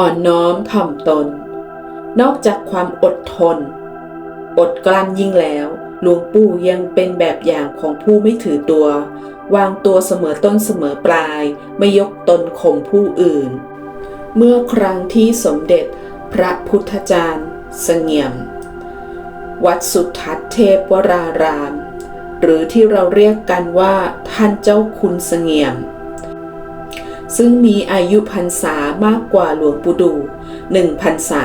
อ่อนน้อมถ่อมตน นอกจากความอดทน อดกลั้นยิ่งแล้ว หลวงปู่ยังเป็นแบบอย่างของผู้ไม่ถือตัว วางตัวเสมอต้นเสมอปลาย ไม่ยกตนข่มผู้อื่น เมื่อครั้งที่สมเด็จพระพุทธจารย์เสงี่ยม วัดสุทัศน์เทพวราราม หรือที่เราเรียกกันว่าท่านเจ้าคุณเสงี่ยม ซึ่งมีอายุพรรษามากกว่าหลวงปู่ดูหนึ่งพรรษา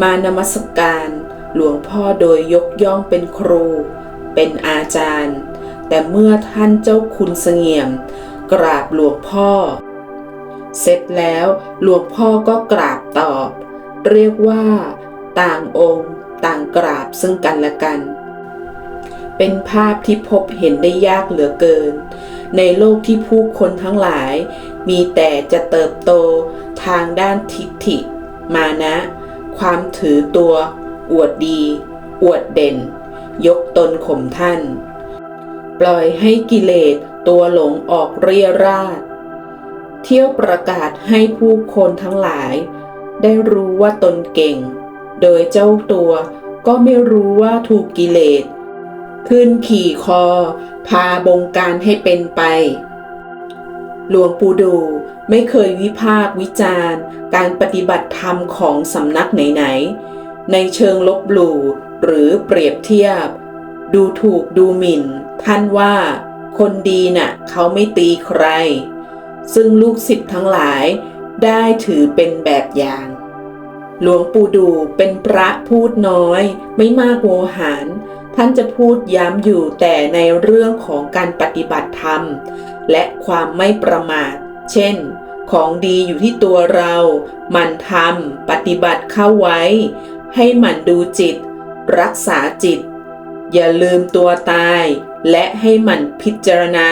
มานมัสการหลวงพ่อโดยยกย่องเป็นครู เป็นอาจารย์ แต่เมื่อท่านเจ้าคุณเสงี่ยม กราบหลวงพ่อ เสร็จแล้วหลวงพ่อก็กราบตอบ เรียกว่า ต่างองค์ต่างกราบซึ่งกันและกัน เป็นภาพที่พบเห็นได้ยากเหลือเกิน ในโลกที่ผู้คนทั้งหลาย มีแต่จะเติบโตทางด้านทิฏฐิ มานะ ความถือตัว อวดดี อวดเด่น ยกตนข่มท่าน ปล่อยให้กิเลสตัวหลงออกเรียราดเที่ยวประกาศให้ผู้คนทั้งหลาย ได้รู้ว่าตนเก่ง โดยเจ้าตัวก็ไม่รู้ว่าถูกกิเลส ขึ้นขี่คอ พาบงการให้เป็นไป หลวงปู่ดูไม่เคยวิพากษ์วิจารณ์ การปฏิบัติธรรมของสำนักไหนๆ ในเชิงลบหลู่หรือเปรียบเทียบ ดูถูกดูหมิ่น ท่านว่า คนดีน่ะเขาไม่ตีใคร ซึ่งลูกศิษย์ทั้งหลายได้ถือเป็นแบบอย่าง หลวงปู่ดูเป็นพระพูดน้อย ไม่มากโวหาร ท่านจะพูดย้ำอยู่แต่ในเรื่องของการปฏิบัติธรรม และความไม่ประมาท เช่น ของดีอยู่ที่ตัวเรา มันทำปฏิบัติเข้าไว้ ให้มันดูจิต รักษาจิต อย่าลืมตัวตาย และให้มันพิจารณา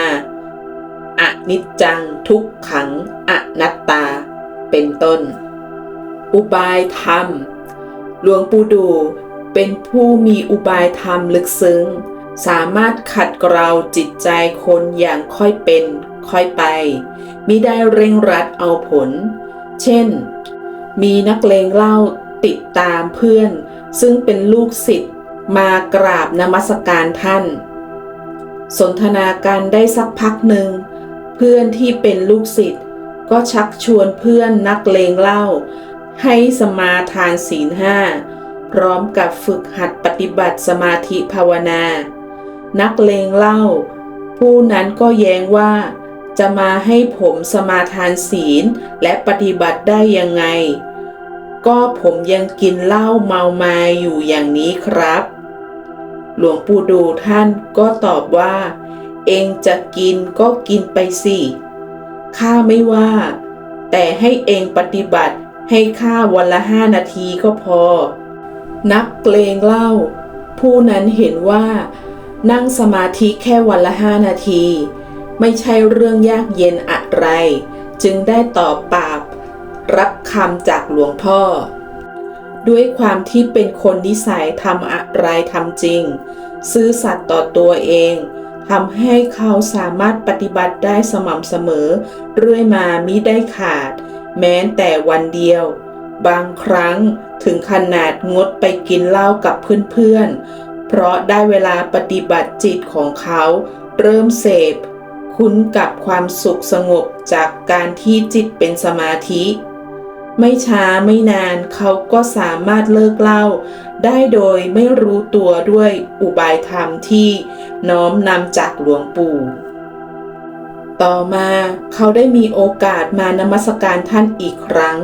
อนิจจังทุกขังอนัตตา เป็นต้น อุบายธรรม หลวงปู่ดูเป็นผู้มีอุบายธรรมลึกซึ้ง สามารถขัดเกลาจิตใจคนอย่างค่อยเป็น ค่อยไปมิได้เร่งรัดเอาผล เช่น มีนักเลงเล่าติดตามเพื่อน ซึ่งเป็นลูกศิษย์มากราบนมัสการท่าน สนทนาการได้สักพักหนึ่ง เพื่อนที่เป็นลูกศิษย์ก็ชักชวนเพื่อนนักเลงเล่า ให้สมาทานศีลห้าพร้อมกับฝึกหัดปฏิบัติสมาธิภาวนา นักเลงเล่า ผู้นั้นก็แย้งว่า จะมาให้ผมสมาทานศีลและปฏิบัติได้ยังไง ก็ผมยังกินเหล้าเมามาอยู่อย่างนี้ครับ หลวงปู่ดูท่านก็ตอบว่า เองจะกินก็กินไปสิข้าไม่ว่า แต่ให้เองปฏิบัติให้ข้าวันละห้านาทีก็พอ นักเกรงเล่า ผู้นั้นเห็นว่า นั่งสมาธิแค่วันละห้านาที ไม่ใช่เรื่องยากเย็นอะไร จึงได้ตอบปาบรับคำจากหลวงพ่อ ด้วยความที่เป็นคนนิสัยทำอะไรทำจริง ซื่อสัตย์ต่อตัวเองทำให้เขาสามารถปฏิบัติได้สม่ำเสมอ เรื่อยมามิได้ขาด แม้แต่วันเดียว บางครั้งถึงขนาดงดไปกินเหล้ากับเพื่อนๆ เพราะได้เวลาปฏิบัติจิตของเขา เริ่มเสพ คุ้นกับความสุขสงบจากการที่จิตเป็นสมาธิ ไม่ช้าไม่นานเขาก็สามารถเลิกเล้าได้โดยไม่รู้ตัวด้วยอุบายธรรมที่น้อมนำจากหลวงปู่ต่อมาเขาได้มีโอกาสมานมัสการท่านอีกครั้ง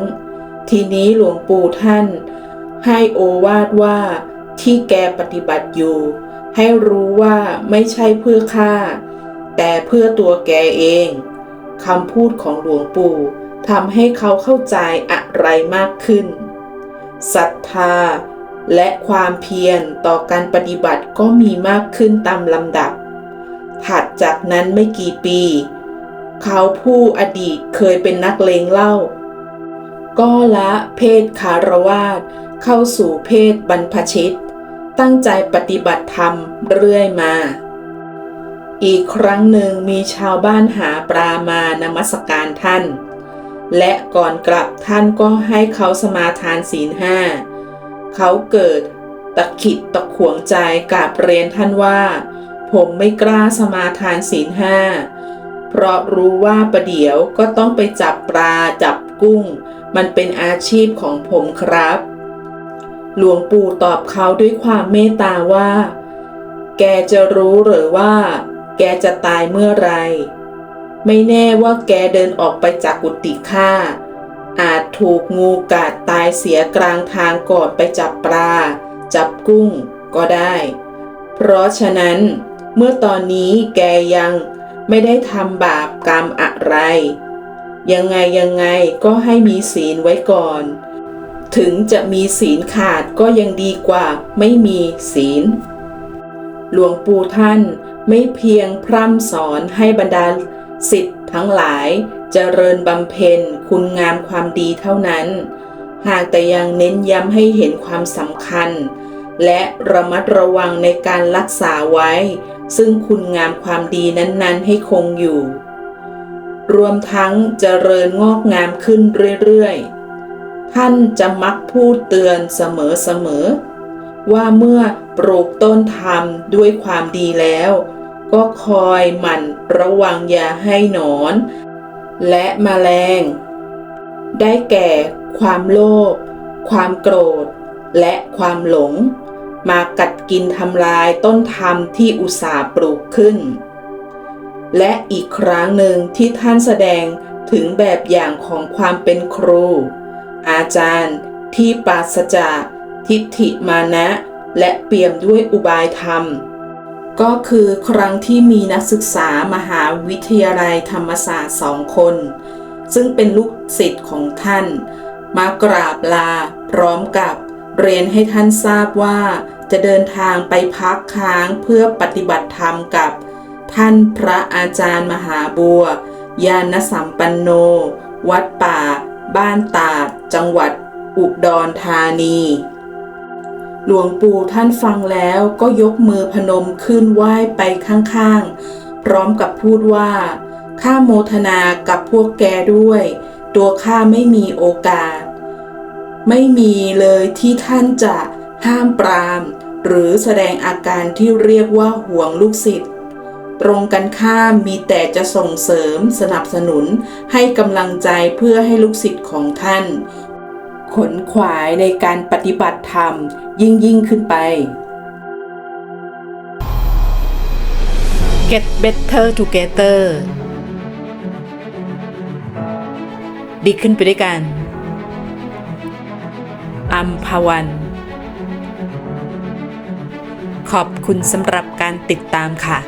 ทีนี้หลวงปู่ท่าน ให้โอวาทว่า ที่แกปฏิบัติอยู่ ให้รู้ว่าไม่ใช่เพื่อข้าแต่เพื่อตัวแกเองคำพูดของหลวงปู่ทำให้เขาเข้าใจอะไรมากขึ้นศรัทธาและความเพียรต่อการปฏิบัติก็มีมากขึ้นตามลำดับ ถัดจากนั้นไม่กี่ปี เขาผู้อดีตเคยเป็นนักเลงเหล้าก็ละเพศคารวาสเข้าสู่เพศบรรพชิต ตั้งใจปฏิบัติธรรมเรื่อยมา อีกครั้งหนึ่งมีชาวบ้านหาปลามานมัสการท่าน และก่อนกลับท่านก็ให้เขาสมาทานศีลห้า เขาเกิดตะขิดตะขวงใจกราบเรียนท่านว่า ผมไม่กล้าสมาทานศีลห้า เพราะรู้ว่าประเดี๋ยวก็ต้องไปจับปลาจับกุ้ง มันเป็นอาชีพของผมครับ หลวงปู่ตอบเขาด้วยความเมตตาว่า แกจะรู้หรือว่า แกจะตายเมื่อไร ไม่แน่ว่าแกเดินออกไปจากกุฏิข้าอาจถูกงูกัดตายเสียกลางทางก่อนไปจับปลา จับกุ้งก็ได้ เพราะฉะนั้น เมื่อตอนนี้แกยังไม่ได้ทำบาปกรรมอะไร ยังไงยังไงก็ให้มีศีลไว้ก่อน ถึงจะมีศีลขาดก็ยังดีกว่าไม่มีศีล หลวงปู่ท่านไม่เพียงพร่ำสอนให้บรรดาสิทธิ์ทั้งหลายเจริญบำเพ็ญคุณงามความดีเท่านั้น หากแต่ยังเน้นย้ำให้เห็นความสำคัญ และระมัดระวังในการรักษาไว้ ซึ่งคุณงามความดีนั้นๆ ให้คงอยู่ รวมทั้งเจริญงอกงามขึ้นเรื่อยๆ ท่านจะมักพูดเตือนเสมอๆว่าเมื่อปลูกต้นธรรมด้วยความดีแล้ว ก็คอยหมั่นระวังอย่าให้หนอน และแมลง ได้แก่ความโลภความโกรธ และความหลง มากัดกินทำลายต้นธรรมที่อุตสาห์ปลูกขึ้น และอีกครั้งหนึ่งที่ท่านแสดงถึงแบบอย่างของความเป็นครู อาจารย์ที่ปราศจากทิฏฐิมานะ และเปี่ยมด้วยอุบายธรรม ก็คือครั้งที่มีนักศึกษามหาวิทยาลัยธรรมศาสตร์สองคน ซึ่งเป็นลูกศิษย์ของท่าน มากราบลาพร้อมกับเรียนให้ท่านทราบว่าจะเดินทางไปพักค้างเพื่อปฏิบัติธรรมกับ ท่านพระอาจารย์มหาบัวยานสัมปันโน วัดป่า บ้านตาด จังหวัดอุดรธานี หลวงปู่ท่านฟังแล้วก็ยกมือพนมขึ้นไหว้ไปข้างๆ พร้อมกับพูดว่า ข้าโมทนากับพวกแกด้วย ตัวข้าไม่มีโอกาส ไม่มีเลยที่ท่านจะห้ามปราม หรือแสดงอาการที่เรียกว่าห่วงลูกศิษย์ตรงกันข้ามมีแต่จะส่งเสริมสนับสนุนให้กำลังใจเพื่อให้ลูกศิษย์ของท่าน ขนขวายในการปฏิบัติธรรมยิ่งยิ่งขึ้นไป Get better together ดีขึ้นไปด้วยกัน อัมพวัน ขอบคุณสำหรับการติดตามค่ะ